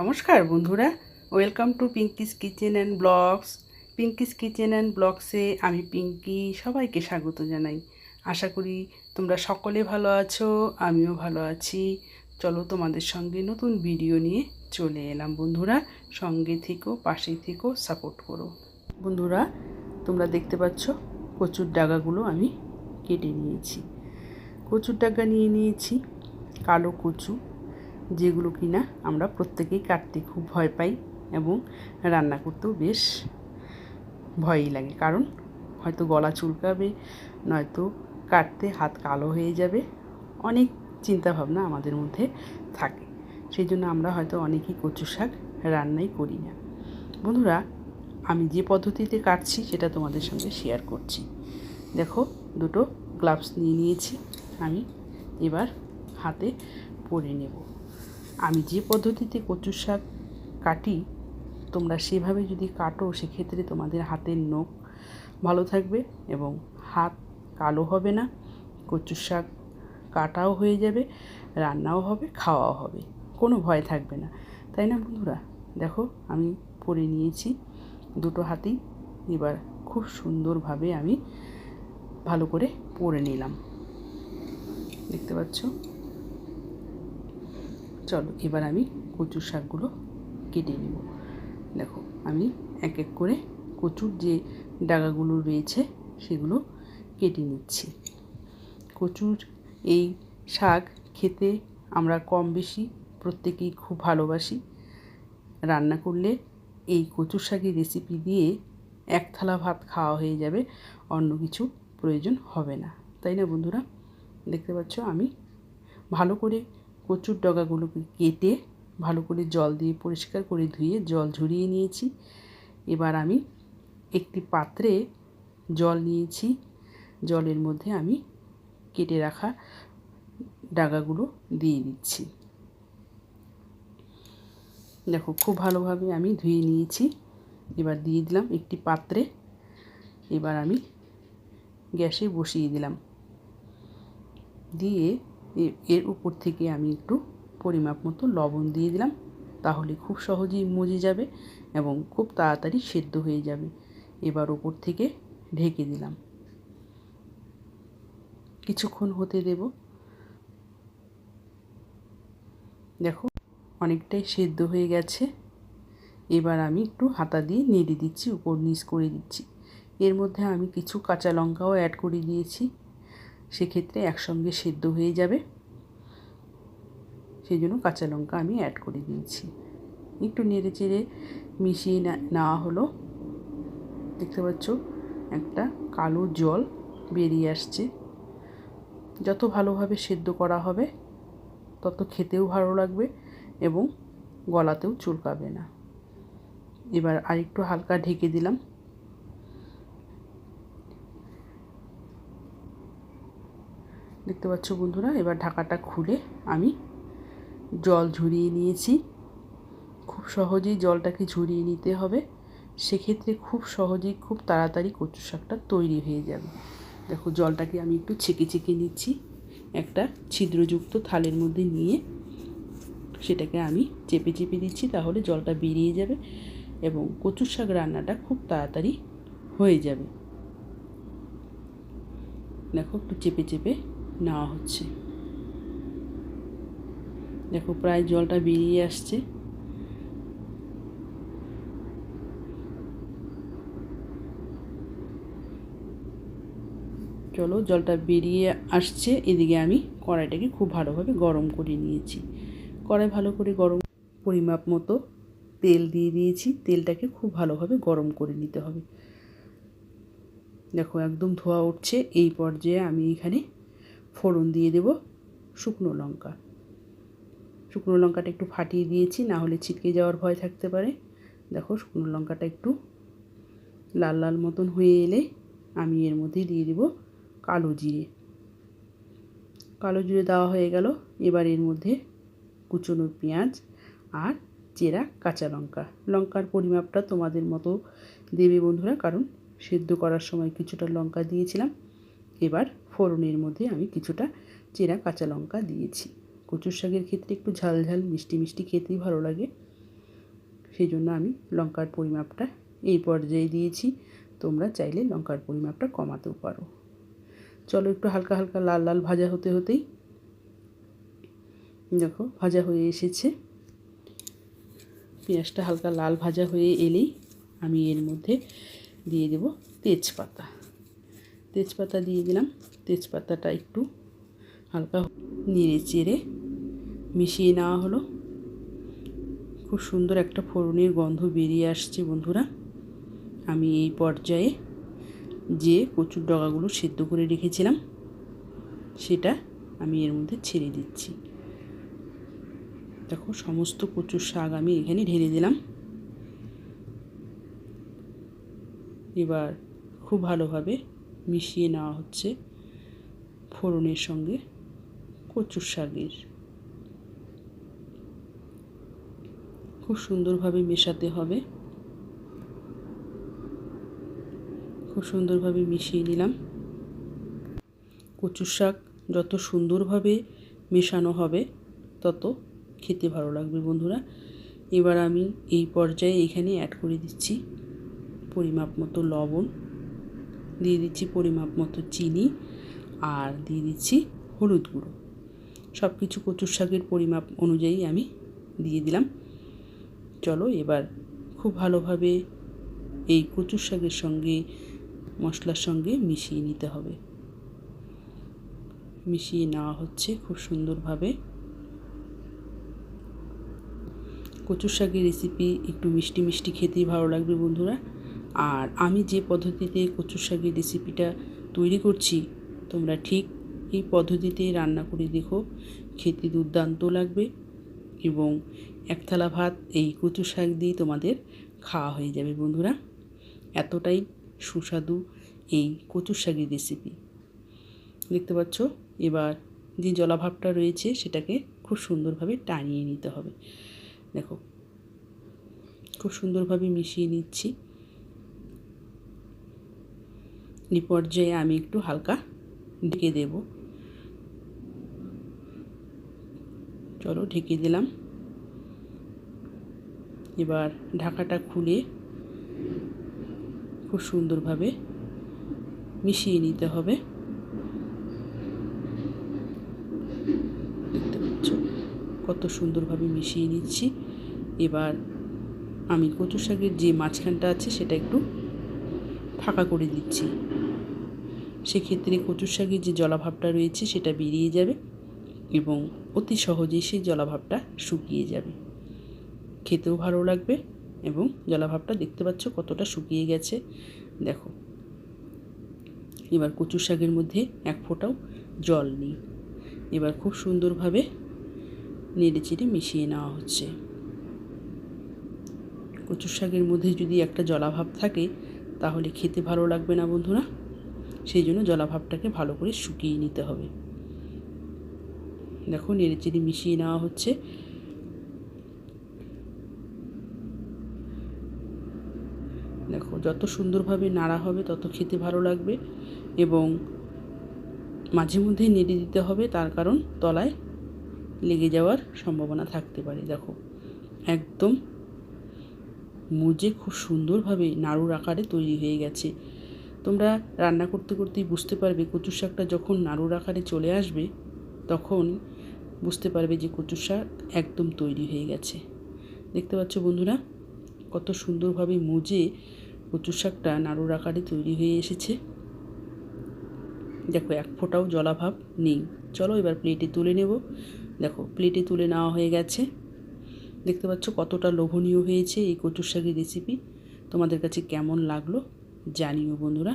নমস্কার বন্ধুরা। Welcome to Pinky's kitchen and blogs Pinky's kitchen and ব্লগসে আমি পিঙ্কি সবাইকে স্বাগত জানাই। আশা করি তোমরা সকলে ভালো আছো, আমিও ভালো আছি। চলো তোমাদের সঙ্গে নতুন ভিডিও নিয়ে চলে এলাম বন্ধুরা। সঙ্গে থেকো, পাশে থেকো সাপোর্ট করো। বন্ধুরা, তোমরা দেখতে পাচ্ছ, কচুর ডাগাগুলো আমি কেটে নিয়েছি। কচুর ডাগা নিয়ে নিয়েছি কালো কচু। যেগুলো কিনা আমরা প্রত্যেকেই কাটতে খুব ভয় পাই এবং রান্না করতেও বেশ ভয়ই লাগে। কারণ হয়তো গলা চুলকাবে, নয়তো কাটতে হাত কালো হয়ে যাবে। অনেক চিন্তাভাবনা আমাদের মধ্যে থাকে। সেই জন্য আমরা হয়তো অনেকেই কচু শাক রান্নাই করি না। বন্ধুরা, আমি যে পদ্ধতিতে কাটছি সেটা তোমাদের সঙ্গে শেয়ার করছি। দেখো, দুটো গ্লাভস নিয়ে নিয়েছি। আমি এবার হাতে পরে নেব। আমি যে পদ্ধতিতে কচু শাক কাটি, তোমরা সেভাবে যদি কাটো, সেক্ষেত্রে তোমাদের হাতের নখ ভালো থাকবে এবং হাত কালো হবে না কচু শাক কাটাও হয়ে যাবে, রান্নাও হবে, খাওয়াও হবে। কোনো ভয় থাকবে না। তাই না বন্ধুরা? দেখো, আমি পরে নিয়েছি দুটো হাতেই। এবার খুব সুন্দরভাবে আমি ভালো করে পরে নিলাম। দেখতে পাচ্ছ? চলো, এবার আমি কচুর শাকগুলো কেটে নেব। দেখো, আমি এক এক করে কচুর যে ডাগাগুলো রয়েছে, সেগুলো কেটে নিচ্ছি। কচুর এই শাক খেতে আমরা কম বেশি প্রত্যেকেই খুব ভালোবাসি। রান্না করলে এই কচুর শাকের রেসিপি দিয়ে এক থালা ভাত খাওয়া হয়ে যাবে, অন্য কিছু প্রয়োজন হবে না। তাই না বন্ধুরা? দেখতে পাচ্ছ, আমি ভালো করে কচুর ডগাগুলোকে কেটে ভালো করে জল দিয়ে পরিষ্কার করে ধুয়ে জল ঝরিয়ে নিয়েছি। এবার আমি একটি পাত্রে জল নিয়েছি। জলের মধ্যে আমি কেটে রাখা ডাগাগুলো দিয়ে দিচ্ছি। দেখো, খুব ভালোভাবে আমি ধুয়ে নিয়েছি। এবার দিয়ে দিলাম একটি পাত্রে। এবার আমি গ্যাসে বসিয়ে দিলাম। দিয়ে এর উপর থেকে আমি একটু পরিমাপ মতো লবণ দিয়ে দিলাম। তাহলে খুব সহজেই মজে যাবে এবং খুব তাড়াতাড়ি সেদ্ধ হয়ে যাবে। এবার ওপর থেকে ঢেকে দিলাম। কিছুক্ষণ হতে দেব। দেখো, অনেকটাই সেদ্ধ হয়ে গেছে। এবার আমি একটু হাতা দিয়ে নেড়ে দিচ্ছি, উপর নিচ করে দিচ্ছি। এর মধ্যে আমি কিছু কাঁচা লঙ্কাও অ্যাড করে দিয়েছি। সেক্ষেত্রে একসঙ্গে সেদ্ধ হয়ে যাবে। সেই জন্য কাঁচা লঙ্কা আমি অ্যাড করে দিয়েছি। একটু নেড়ে চেড়ে মিশিয়ে নেওয়া হলো দেখতে পাচ্ছ একটা কালো জল বেরিয়ে আসছে। যত ভালোভাবে সেদ্ধ করা হবে, তত খেতেও ভালো লাগবে এবং গলাতেও চুলকাবে না। এবার আরেকটু হালকা ঢেকে দিলাম। দেখতে পাচ্ছ বন্ধুরা, এবার ঢাকাটা খুলে আমি জল ঝরিয়ে নিয়েছি। খুব সহজেই জলটাকে ঝরিয়ে নিতে হবে। সেক্ষেত্রে খুব সহজেই খুব তাড়াতাড়ি কচু শাকটা তৈরি হয়ে যাবে। দেখো, জলটাকে আমি একটু ছেঁকে ছেঁকে নিচ্ছি। একটা ছিদ্রযুক্ত থালের মধ্যে নিয়ে সেটাকে আমি চেপে চেপে দিচ্ছি, তাহলে জলটা বেরিয়ে যাবে এবং কচু শাক রান্নাটা খুব তাড়াতাড়ি হয়ে যাবে। দেখো, একটু চেপে চেপে নেওয়া হচ্ছে। দেখো প্রায় জলটা বেরিয়ে আসছে। চলো জলটা বেরিয়ে আসছে। এদিকে আমি কড়াইটাকে খুব ভালোভাবে গরম করে নিয়েছি। কড়াই ভালো করে গরম পরিমাপ মতো তেল দিয়ে দিয়েছি। তেলটাকে খুব ভালোভাবে গরম করে নিতে হবে। দেখো একদম ধোয়া উঠছে। এই পর্যায়ে আমি এখানে ফোড়ন দিয়ে দেব শুকনো লঙ্কা। শুকনো লঙ্কাটা একটু ফাটিয়ে দিয়েছি, না হলে ছিটকে যাওয়ার ভয় থাকতে পারে। দেখো শুকনো লঙ্কাটা একটু লাল লাল মতন হয়ে এলে আমি এর মধ্যে দিয়ে দেব কালো জিরে। কালো জিরে দেওয়া হয়ে গেল, এবার এর মধ্যে কুচনো পেঁয়াজ আর চেরা কাঁচা লঙ্কা। লঙ্কার পরিমাপটা তোমাদের মতো দেবে বন্ধুরা, কারণ সেদ্ধ করার সময় কিছুটা লঙ্কা দিয়েছিলাম। এবার ফোড়নের মধ্যে আমি কিছুটা চেরা কাঁচা লঙ্কা দিয়েছি। কচুর শাকের ক্ষেত্রে একটু ঝাল ঝাল, মিষ্টি মিষ্টি খেতেই ভালো লাগে। সেই জন্য আমি লঙ্কার পরিমাপটা এই পর্যায়ে দিয়েছি। তোমরা চাইলে লঙ্কার পরিমাপটা কমাতেও পারো। চলো একটু হালকা হালকা লাল লাল ভাজা হতে হতেই দেখো ভাজা হয়ে এসেছে। পেঁয়াজটা হালকা লাল ভাজা হয়ে এলেই আমি এর মধ্যে দিয়ে দেব তেজপাতা। তেজপাতা দিয়ে দিলাম। তেজপাতাটা একটু হালকা নেড়ে চেড়ে মিশিয়ে নেওয়া হলো। খুব সুন্দর একটা ফোড়নের গন্ধ বেরিয়ে আসছে বন্ধুরা। আমি এই পর্যায়ে যে কচুর ডগাগুলো সেদ্ধ করে রেখেছিলাম, সেটা আমি এর মধ্যে ছেড়ে দিচ্ছি। দেখো, সমস্ত কচুর শাক আমি এখানে ঢেলে দিলাম। এবার খুব ভালোভাবে মিশিয়ে নেওয়া হচ্ছে ফোড়নের সঙ্গে কচুর শাকের। খুব সুন্দরভাবে মেশাতে হবে। খুব সুন্দরভাবে মিশিয়ে নিলাম। কচুর শাক যত সুন্দরভাবে মেশানো হবে, তত খেতে ভালো লাগবে বন্ধুরা। এবার আমি এই পর্যায়ে এখানে অ্যাড করে দিচ্ছি পরিমাপ মতো লবণ। দিয়ে দিচ্ছি পরিমাপ মতো চিনি আর দিয়ে দিচ্ছি হলুদ গুঁড়ো। সব কিছু কচুর শাকের পরিমাপ অনুযায়ী আমি দিয়ে দিলাম। চলো এবার খুব ভালোভাবে এই কচুর শাকের সঙ্গে, মশলার সঙ্গে মিশিয়ে নিতে হবে। মিশিয়ে নেওয়া হচ্ছে খুব সুন্দরভাবে। কচুর শাকের রেসিপি একটু মিষ্টি মিষ্টি খেতেই ভালো লাগবে বন্ধুরা। আর আমি যে পদ্ধতিতে কচুর শাকের রেসিপিটা তৈরি করছি, তোমরা ঠিক এই পদ্ধতিতে রান্না করে দেখো, খেতে দুর্দান্ত লাগবে এবং এক থালা ভাত এই কচু শাক দিয়ে তোমাদের খাওয়া হয়ে যাবে বন্ধুরা। এতটাই সুস্বাদু এই কচুর শাকের রেসিপি। দেখতে পাচ্ছ, এবার যে জলাভাবটা রয়েছে সেটাকে খুব সুন্দরভাবে টানিয়ে নিতে হবে। দেখো, খুব সুন্দরভাবে মিশিয়ে নিচ্ছি। এই পর্যায়ে আমি একটু হালকা ঢেকে দেব। চলো ঢেকে দিলাম। এবার ঢাকাটা খুলে খুব সুন্দরভাবে মিশিয়ে নিতে হবে। দেখতে পাচ্ছ? কত সুন্দরভাবে মিশিয়ে নিচ্ছি। এবার আমি কচু শাকের যে মাঝখানটা আছে সেটা একটু ফাঁকা করে দিচ্ছি। সেক্ষেত্রে কচুর শাকের যে জলাভাবটা রয়েছে সেটা বেরিয়ে যাবে এবং অতি সহজেই সেই জলাভাবটা শুকিয়ে যাবে। খেতেও ভালো লাগবে এবং জলাভাবটা দেখতে পাচ্ছ কতটা শুকিয়ে গেছে। দেখো, এবার কচুর শাকের মধ্যে এক ফোঁটাও জল নেই। এবার খুব সুন্দরভাবে নেড়ে চেড়ে মিশিয়ে নেওয়া হচ্ছে। কচুর শাকের মধ্যে যদি একটা জলাভাব থাকে তাহলে খেতে ভালো লাগবে না বন্ধুরা। সেই জন্য জলাভাবটাকে ভালো করে শুকিয়ে নিতে হবে। দেখো নেড়ে চেড়ে মিশিয়ে নেওয়া হচ্ছে। দেখো, যত সুন্দরভাবে নাড়া হবে, তত খেতে ভালো লাগবে এবং মাঝে মধ্যেই নেড়ে দিতে হবে, তার কারণ তলায় লেগে যাওয়ার সম্ভাবনা থাকতে পারে। দেখো, একদম মুজে খুব সুন্দরভাবে নাড়ুর আকারে তৈরি হয়ে গেছে। তোমরা রান্না করতে করতেই বুঝতে পারবে কচুর শাকটা যখন নাড়ুর আকারে চলে আসবে, তখন বুঝতে পারবে যে কচুর শাক একদম তৈরি হয়ে গেছে। দেখতে পাচ্ছ বন্ধুরা, কত সুন্দরভাবে মুজে কচুর শাকটা নাড়ুর আকারে তৈরি হয়ে এসেছে। দেখো, এক ফোঁটাও জলাভাব নেই। চলো এবার প্লেটে তুলে নেব। দেখো প্লেটে তুলে নেওয়া হয়ে গেছে। দেখতে পাচ্ছ কতটা লোভনীয় হয়েছে এই কচুর শাকের রেসিপি তোমাদের কাছে কেমন লাগল জানিও বন্ধুরা।